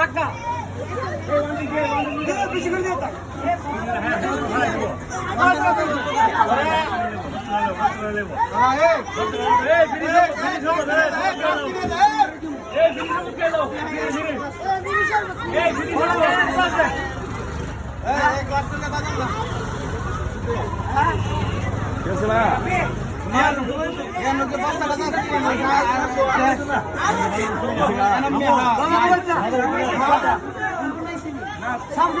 রাখা বেশি করে দিয়ে হ্যাঁ সামনে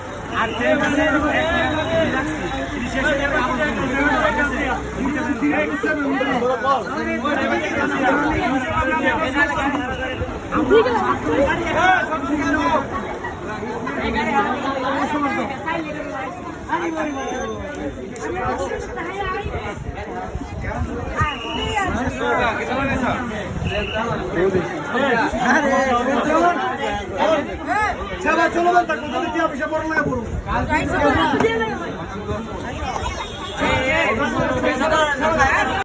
আর আরে চলমান থাকব যদি অফিসে বড় লাগে বলুন